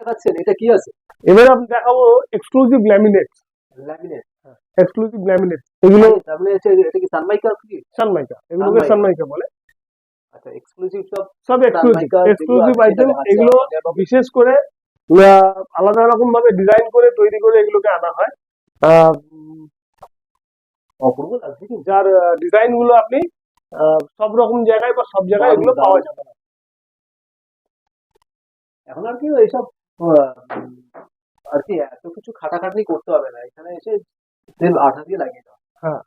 দেখাচ্ছেন এটা কি আছে? এবার আমি দেখাবো exclusive laminate laminate exclusive laminate এগুলো হচ্ছে এটা কি সানমাইকা কি? সানমাইকা এগুলোকে সানমাইকা। সানমাইকা বলে। আচ্ছা এক্সক্লুসিভ সব সব এক্সক্লুসিভ এক্সক্লুসিভ আইটেম এগুলো বিশেষ করে আলাদা রকম ভাবে ডিজাইন করে তৈরি করে এগুলোকে আনা হয়। অপূর্ব লাগছে যার ডিজাইনগুলো আপনি সব রকম জায়গায় বা সব জায়গায় এগুলো পাওয়া যাবে এখন আর কি এইসব আর কি এত কিছু খাটাখাটনি করতে হবে না। এখানে এসে তেল আঠা দিয়ে লাগিয়ে দাও। হ্যাঁ।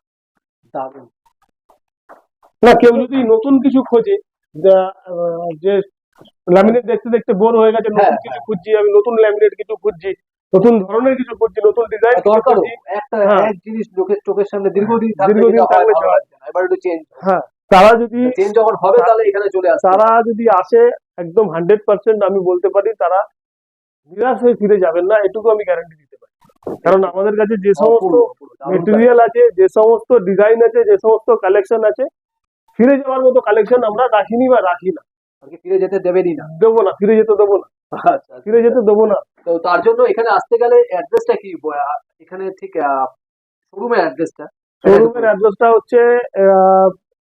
দারুণ। না কেউ যদি নতুন কিছু খোঁজে যে ল্যামিনেট দেখতে দেখতে বোর হয়ে গেছে নতুন হ্যাঁ, কিছু খুঁজছি আমি নতুন ল্যামিনেট কিছু খুঁজছি নতুন ধরনের কিছু খুঁজছি নতুন ডিজাইন দরকারও। একটা হ্যাঁ। এক জিনিস লোকের চোখের সামনে দীর্ঘদিন দীর্ঘদিন হয় না। এবার একটু চেঞ্জ হ্যাঁ তারা যদি চেঞ্জ যখন হবে তাহলে এখানে চলে আসবে তারা যদি আসে একদম হান্ড্রেড পার্সেন্ট আমি বলতে পারি তারা নিরাশ হয়ে ফিরে যাবেন না এটুকু আমি গ্যারান্টি দিতে পারি। কারণ আমাদের কাছে যে সমস্ত মেটেরিয়াল আছে যে সমস্ত ডিজাইন আছে যে সমস্ত কালেকশন আছে ফিরে যাওয়ার মতো কালেকশন আমরা রাখিনি বা রাখি না। ফিরে যেতে দেবেনই না। দেবো না ফিরে যেতে দেবো না। আচ্ছা আচ্ছা। ফিরে যেতে দেবো না। তো তার জন্য এখানে আসতে গেলে অ্যাড্রেসটা কি? এখানে ঠিক শোরুমের অ্যাড্রেসটা শোরুমের অ্যাড্রেসটা হচ্ছে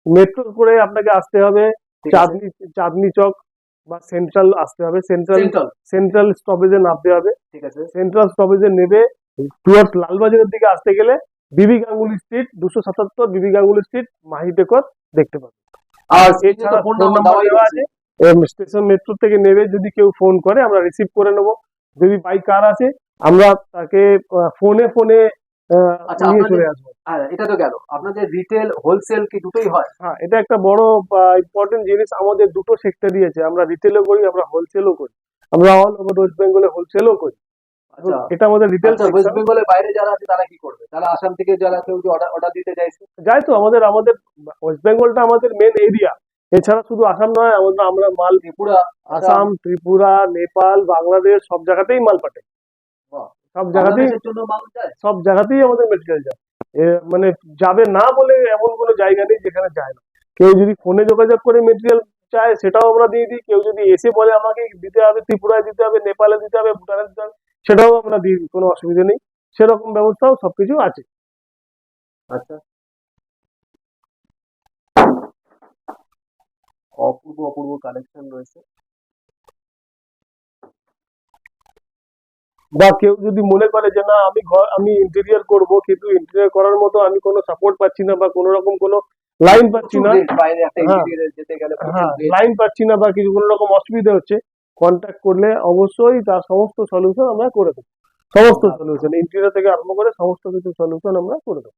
মেট্রো করে আপনাকে আসতে হবে চাঁদনি চাঁদনি চক। বা সেন্ট্রাল আসতে হবে। সেন্ট্রাল সেন্ট্রাল স্টপেজে নামতে হবে। ঠিক আছে। সেন্ট্রাল স্টপেজে নেবে টুয়ার্ডস লালবাজারের দিকে আসতে গেলে বিবি গাঙ্গুলি স্ট্রিট দুশো সাতাত্তর বিবি গাঙ্গুলি স্ট্রিট মাহিটেকর দেখতে পাবে। আর এছাড়া ফোন ফোন নাম্বার দেওয়া আছে। স্টেশন মেট্রো থেকে নেবে যদি কেউ ফোন করে আমরা রিসিভ করে নেব। যদি বাই কার আছে আমরা তাকে ফোনে ফোনে নিয়ে চলে আসব। হ্যাঁ এটা তো গেল। আপনাদের রিটেল হোলসেল কি দুটোই হয়? হ্যাঁ এটা একটা বড় ইম্পর্টেন্ট জিনিস। আমাদের দুটো সেক্টরই আছে। আমরা রিটেলও করি আমরা হোলসেলও করি। আমরা অল ওভার ওয়েস্ট বেঙ্গলে হোলসেলও করি। আচ্ছা। এটা আমাদের রিটেল আচ্ছা ওয়েস্ট বেঙ্গলের বাইরে যারা আছে তারা কি করবে? তারা আসাম থেকে যারা কেউ অর্ডার অর্ডার দিতে চাইছে? যাই তো আমাদের আমাদের ওয়েস্ট বেঙ্গলটা আমাদের মেন এরিয়া এছাড়া শুধু আসাম নয় আমরা আমরা মাল ত্রিপুরা আসাম। ত্রিপুরা নেপাল বাংলাদেশ সব জায়গাতেই মাল পাঠাই। সব জায়গাতেই সব জায়গাতেই আমাদের মেটেরিয়াল যায়। মানে যাবে না বলে এমন কোনো জায়গা নেই যেখানে যায় না। কেউ যদি ফোনে যোগাযোগ করে মেটেরিয়াল চায় সেটাও আমরা দিয়ে দিই। কেউ যদি এসে বলে আমাকে দিতে হবে ত্রিপুরায় দিতে হবে নেপালে দিতে হবে ভুটানে দিতে হবে সেটাও আমরা দিয়ে দিই কোনো অসুবিধা নেই। সেরকম ব্যবস্থাও সবকিছু আছে। আচ্ছা। অপূর্ব অপূর্ব কালেকশন রয়েছে। বা কেউ যদি মনে করে যে না আমি ঘর আমি ইন্টেরিয়ার করব কিন্তু ইন্টেরিয়ার করার মতো আমি কোনো সাপোর্ট পাচ্ছি না বা কোনো রকম কোনো লাইন পাচ্ছি না একটা হ্যাঁ। হ্যাঁ। লাইন পাচ্ছি না বা কিছু কোনো রকম অসুবিধা হচ্ছে কন্ট্যাক্ট করলে অবশ্যই তার সমস্ত সলিউশন আমরা করে দেবো সমস্ত সলিউশন ইন্টেরিয়ার থেকে আরম্ভ করে সমস্ত কিছু সলিউশন আমরা করে দেবো